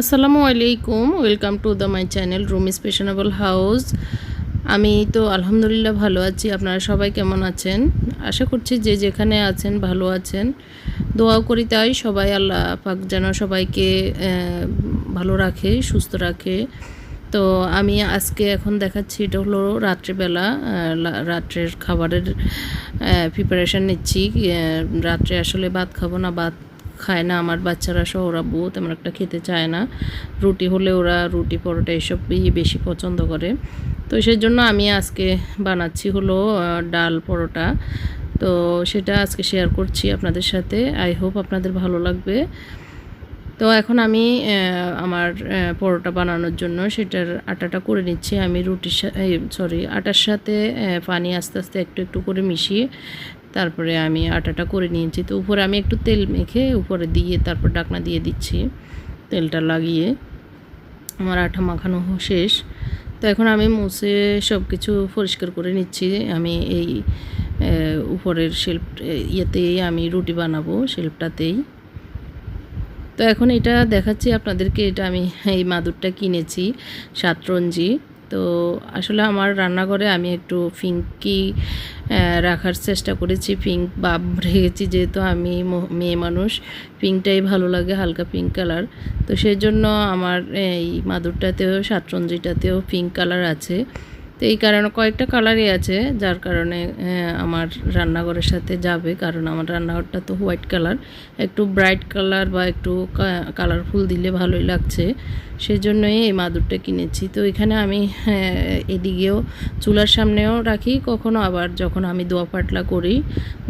আসসালামু আলাইকুম, welcome to the my channel room spacenable house. আমি তো আলহামদুলিল্লাহ ভালো আছি, আপনারা সবাই কেমন আছেন? আশা করছি যে যেখানে আছেন ভালো আছেন। দোয়াও করি তাই, সবাই আল্লাহ পাক যেন সবাইকে ভালো রাখে, সুস্থ রাখে। তো আমি আজকে এখন দেখাচ্ছি, এটা হলো রাত্রেবেলা রাত্রের খাবারের প্রিপারেশান নিচ্ছি। রাত্রে আসলে ভাত খাব না, ভাত খায় না। আমার বাচ্চারা সহ ওরা বউ তেমন একটা খেতে চায় না। রুটি হলে ওরা রুটি পরোটা এসবই বেশি পছন্দ করে। তো সেই জন্য আমি আজকে বানাচ্ছি হলো ডাল পরোটা। তো সেটা আজকে শেয়ার করছি আপনাদের সাথে। আই হোপ আপনাদের ভালো লাগবে। তো এখন আমি আমার পরোটা বানানোর জন্য সেটার আটাটা করে নিচ্ছি। আমি রুটির সরি আটার সাথে পানি আস্তে আস্তে একটু একটু করে মিশিয়ে তারপরে আমি আটাটা করে নিয়েছি। তো উপরে আমি একটু তেল মেখে উপরে দিয়ে তারপর ডাকনা দিয়ে দিচ্ছি তেলটা লাগিয়ে। আমার আটা মাখানো শেষ। তো এখন আমি মুছে সব কিছু পরিষ্কার করে নিচ্ছি। আমি এই উপরের শেল্ফ ইয়েতেই আমি রুটি বানাবো শেল্ফটাতেই তো এখন এটা দেখাচ্ছি আপনাদেরকে। এটা আমি এই মাদুরটা কিনেছি, সাতরঞ্জি। তো আসলে আমার রান্নাঘরে আমি একটু ফিঙ্কি রাখার চেষ্টা করেছি। পিঙ্ক বাব রেখেছি যেহেতু আমি মেয়ে মানুষ। পিঙ্কটাই ভালো লাগে, হালকা পিঙ্ক কালার। তো সেই জন্য আমার এই মাদুরটাতেও, সাতরঞ্জিটাতেও পিঙ্ক কালার আছে। তো এই কারণে কয়েকটা কালারই আছে, যার কারণে আমার রান্নাঘরের সাথে যাবে। কারণ আমার রান্নাঘরটা তো হোয়াইট কালার। একটু ব্রাইট কালার বা একটু কালারফুল দিলে ভালোই লাগছে। সেই জন্যই এই মাদুরটা কিনেছি। তো এখানে আমি আহ, এদিকেও চুলার সামনেও রাখি কখনো আবার যখন আমি দোয়া পাটলা করি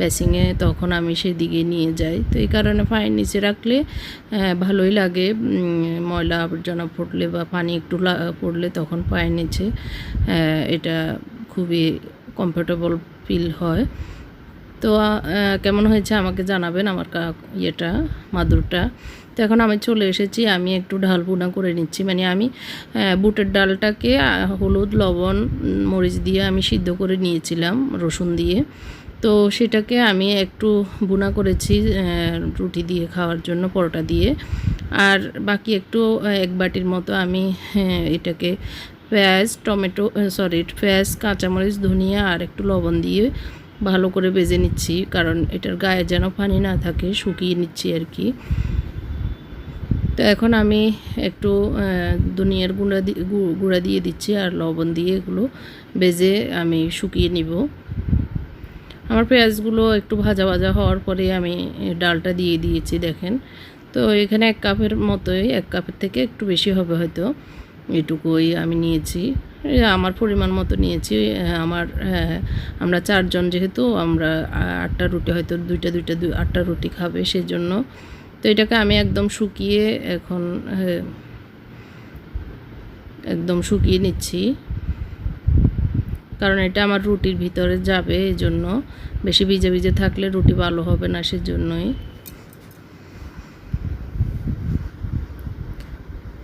বেসিংয়ে তখন আমি সেদিকে নিয়ে যাই। তো এই কারণে পায়ের নিচে রাখলে ভালোই লাগে। ময়লা আবর্জনা পড়লে বা পানি একটু পড়লে তখন পায়ের নিচে এটা খুবই কমফোর্টেবল ফিল হয়। তো কেমন হয়েছে আমাকে জানাবেন আমার ইয়েটা মাদুরটা। তো এখন আমি চলে এসেছি আমি একটু ঢাল বুনা করে নিচ্ছি। মানে আমি বুটের ডালটাকে হলুদ লবণ মরিচ দিয়ে আমি সিদ্ধ করে নিয়েছিলাম রসুন দিয়ে। তো সেটাকে আমি একটু বুনা করেছি রুটি দিয়ে খাওয়ার জন্য পরোটা দিয়ে। আর বাকি একটু এক বাটির মতো আমি হ্যাঁ, এটাকে পেঁয়াজ টমেটো সরি পেঁয়াজ কাঁচামরিচ ধনিয়া আর একটু লবণ দিয়ে ভালো করে বেজে নিচ্ছি কারণ এটার গায়ে যেন পানি না থাকে শুকিয়ে নিচ্ছি আর কি। তো এখন আমি একটু আহ, ধনিয়ার গুঁড়া দি- গু- গুঁড়া দিয়ে দিচ্ছি আর লবণ দিয়ে এগুলো বেজে আমি শুকিয়ে নিব। আমার পেঁয়াজগুলো একটু ভাজা ভাজা হওয়ার পরে আমি ডালটা দিয়ে দিয়েছি দেখেন। তো এখানে এক কাপের মতোই এক কাপের থেকে একটু বেশি হবে হয়তো এটুকুই আমি নিয়েছি। আমার পরিমাণ মতো নিয়েছি। আমার হ্যাঁ, আমরা চারজন যেহেতু আমরা আটটা রুটি হয়তো দুইটা দুইটা দুই আটটা রুটি খাবে সেজন্য। তো এটাকে আমি একদম শুকিয়ে এখন হ্যাঁ, একদম শুকিয়ে নিচ্ছি। কারণ এটা আমার রুটির ভিতরে যাবে এই জন্য বেশি ভিজে ভিজে থাকলে রুটি ভালো হবে না সেজন্যই।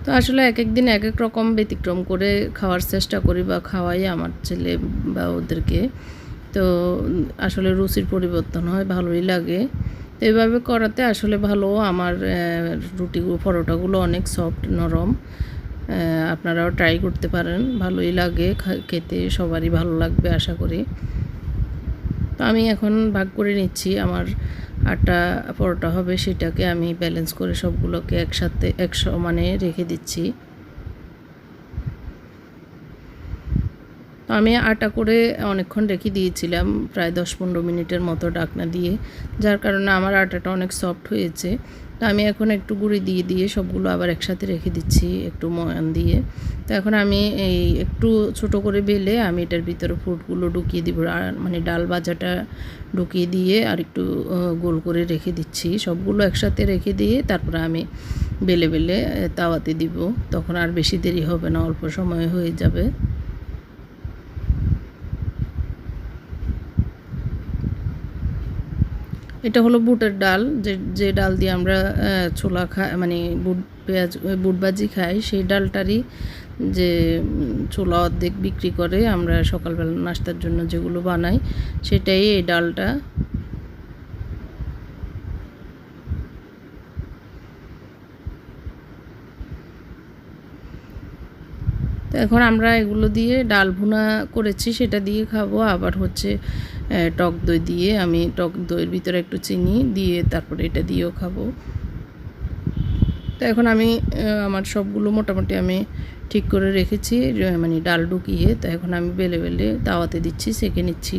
তো আসলে এক এক দিন এক এক রকম ব্যতিক্রম করে খাওয়ার চেষ্টা করি বা খাওয়াই আমার ছেলে বা ওদেরকে। তো আসলে রুচির পরিবর্তন হয়, ভালোই লাগে। তো এইভাবে করাতে আসলে ভালো। আমার রুটিগুলো পরোটাগুলো অনেক সফট নরম। আপনারাও ট্রাই করতে পারেন। ভালোই লাগে খেতে। সবারই ভালো লাগবে আশা করি। তো আমি এখন ভাগ করে নিচ্ছি, আমার আটা পরোটা হবে, সেটাকে আমি ব্যালেন্স করে সবগুলোকে একসাথে, একশো মানে রেখে দিচ্ছি। তো আমি আটা করে অনেকক্ষণ রেখে দিয়েছিলাম, প্রায় দশ পনেরো মিনিটের মতো ডাকনা দিয়ে, যার কারণে আমার আটাটা অনেক সফট হয়েছে। তো আমি এখন একটু গুঁড়ি দিয়ে দিয়ে সবগুলো আবার একসাথে রেখে দিচ্ছি, একটু ময়ান দিয়ে। তো এখন আমি এই একটু ছোট করে বেলে আমি এটার ভিতরে ফুটগুলো ঢুকিয়ে দিব, আর মানে ডাল ভাজাটা ঢুকিয়ে দিয়ে আর একটু গোল করে রেখে দিচ্ছি। সবগুলো একসাথে রেখে দিয়ে তারপরে আমি বেলে বেলে তাওয়াতে দিব। তখন আর বেশি দেরি হবে না, অল্প সময় হয়ে যাবে। এটা হলো বুটের ডাল, যে যে ডাল দিয়ে আমরা ছোলা খাই মানে বুট, পেঁয়াজ বুট ভাজি খাই, সেই ডালটারই যে, ছোলা অর্ধেক বিক্রি করে আমরা সকালবেলা নাস্তার জন্য যেগুলো বানাই, সেটাই এই ডালটা। এখন আমরা এগুলো দিয়ে ডাল ভুনা করেছি, সেটা দিয়ে খাব। আবার হচ্ছে টক দই দিয়ে আমি টক দইয়ের ভিতরে একটু চিনি দিয়ে তারপরে এটা দিয়েও খাব। তো এখন আমি আমার সবগুলো মোটামুটি আমি ঠিক করে রেখেছি মানে ডাল ঢুকিয়ে। তো এখন আমি বেলে বেলে দাওয়াতে দিচ্ছি, সেঁকে নিচ্ছি।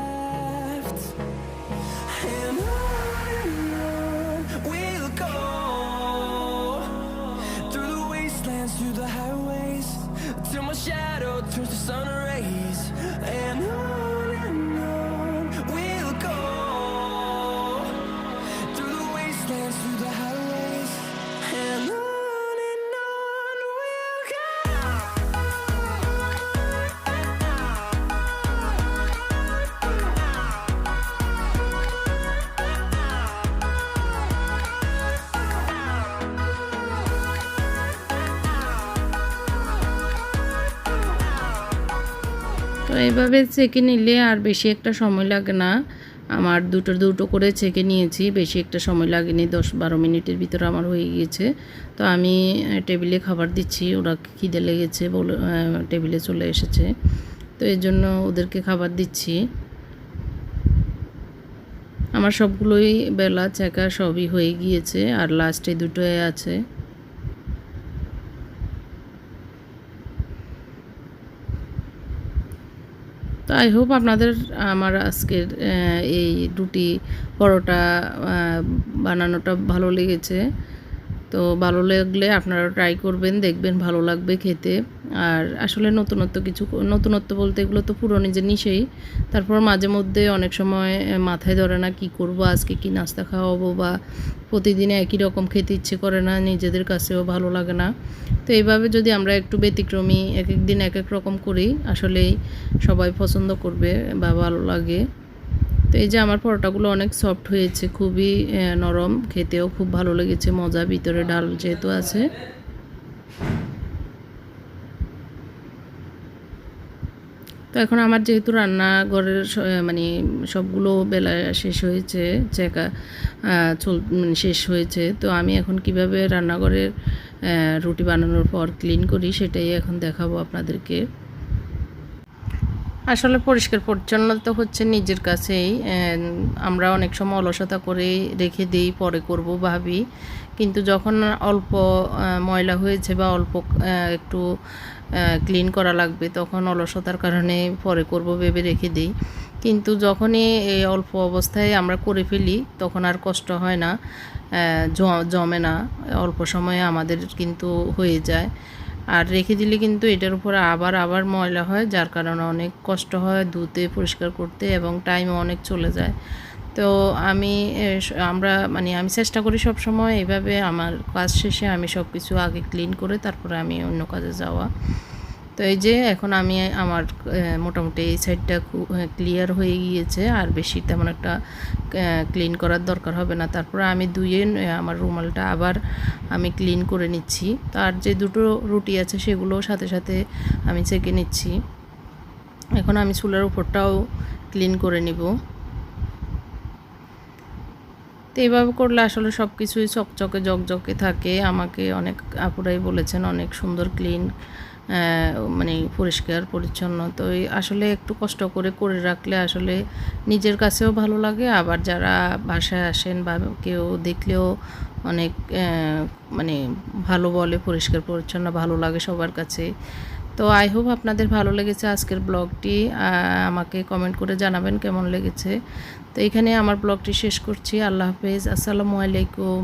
তো এইভাবে ছেঁকে নিলে আর বেশি একটা সময় লাগে না। আমার দুটো দুটো করে ছেঁকে নিয়েছি, বেশি একটা সময় লাগেনি, দশ বারো মিনিটের ভিতরে আমার হয়ে গিয়েছে। তো আমি টেবিলে খাবার দিচ্ছি, ওরা খিদে লেগেছে বলে টেবিলে চলে এসেছে। তো এই জন্য ওদেরকে খাবার দিচ্ছি। আমার সবগুলোই বেলা, চেকা সবই হয়ে গিয়েছে, আর লাস্টে দুটোই আছে। তো আই হোপ আপনাদের আমার আজকের এই রুটি পরোটা বানানোটা ভালো লেগেছে। তো ভালো লাগলে আপনারা ট্রাই করবেন, দেখবেন ভালো লাগবে খেতে। আর আসলে নতুনত্ব কিছু, নতুনত্ব বলতে এগুলো তো পুরনো জিনিসেই। তারপর মাঝে মধ্যে অনেক সময় মাথায় ধরে না কি করব, আজকে কি নাস্তা খাওয়াবো বা প্রতিদিন একই রকম খেতে ইচ্ছে করে না, নিজেদের কাছেও ভালো লাগে না। তো এইভাবে যদি আমরা একটু ব্যতিক্রমী, এক এক দিন এক এক রকম করি, আসলেই সবাই পছন্দ করবে বা ভালো লাগে। তো এই যে আমার পরোটাগুলো অনেক সফট হয়েছে, খুবই নরম, খেতেও খুব ভালো লেগেছে, মজা, ভিতরে ডাল যেহেতু আছে। তো এখন আমার যেহেতু রান্নাঘরের মানে সবগুলো বেলা শেষ হয়েছে, চেকা চল মানে শেষ হয়েছে, তো আমি এখন কীভাবে রান্নাঘরের রুটি বানানোর পর ক্লিন করি সেটাই এখন দেখাবো আপনাদেরকে। আসলে পরিষ্কার পরিচ্ছন্নতা হচ্ছে নিজের কাছেই আমরা অনেক সময় অলসতা করে রেখে দিই, পরে করব, ভাবি। কিন্তু যখন অল্প ময়লা হয়েছে বা অল্প একটু ক্লিন করা লাগবে, তখন অলসতার কারণে পরে করব ভেবে রেখে দিই। কিন্তু যখনই এই অল্প অবস্থায় আমরা করে ফেলি, তখন আর কষ্ট হয় না জমে না। অল্প সময়ে আমাদের কিন্তু হয়ে যায়। আর রেখে দিলে কিন্তু এটার উপরে আবার আবার ময়লা হয়, যার কারণে অনেক কষ্ট হয় ধুতে, পরিষ্কার করতে এবং টাইম অনেক চলে যায়। তো আমি আমরা মানে আমি চেষ্টা করি সব সময় এইভাবে আমার কাজ শেষে আমি সব কিছু আগে ক্লিন করে তারপরে আমি অন্য কাজে যাওয়া। তো এই যে এখন আমি আমার মোটামুটি এই সাইডটা ক্লিয়ার হয়ে গিয়েছে। আর বেশি তেমন একটা ক্লিন করার দরকার হবে না। তারপরে আমি ধুয়ে আমার রুমালটা আবার আমি ক্লিন করে নিচ্ছি। তার যে দুটো রুটি আছে সেগুলো সাথে সাথে আমি চেকে নিচ্ছি। এখন আমি চুলার উপরটাও ক্লিন করে নিব। তো এইভাবে করলে আসলে সব কিছুই চকচকে, জকজকে থাকে। আমাকে অনেক আপুরাই বলেছেন, অনেক সুন্দর ক্লিন মানে পরিষ্কার, পরিচ্ছন্ন। তো আসলে একটু কষ্ট করে করে রাখলে আসলে নিজের কাছেও ভালো লাগে। আবার যারা বাসায় আসেন বা কেউ দেখলেও অনেক মানে ভালো বলে, পরিষ্কার, পরিচ্ছন্ন, ভালো লাগে সবার কাছে। তো আই হোপ আপনাদের ভালো লেগেছে আজকের ব্লগটি। আমাকে কমেন্ট করে জানাবেন কেমন লেগেছে। তো এখানে আমার ব্লগটি শেষ করছি। আল্লাহ হাফেজ। আসসালামু আলাইকুম।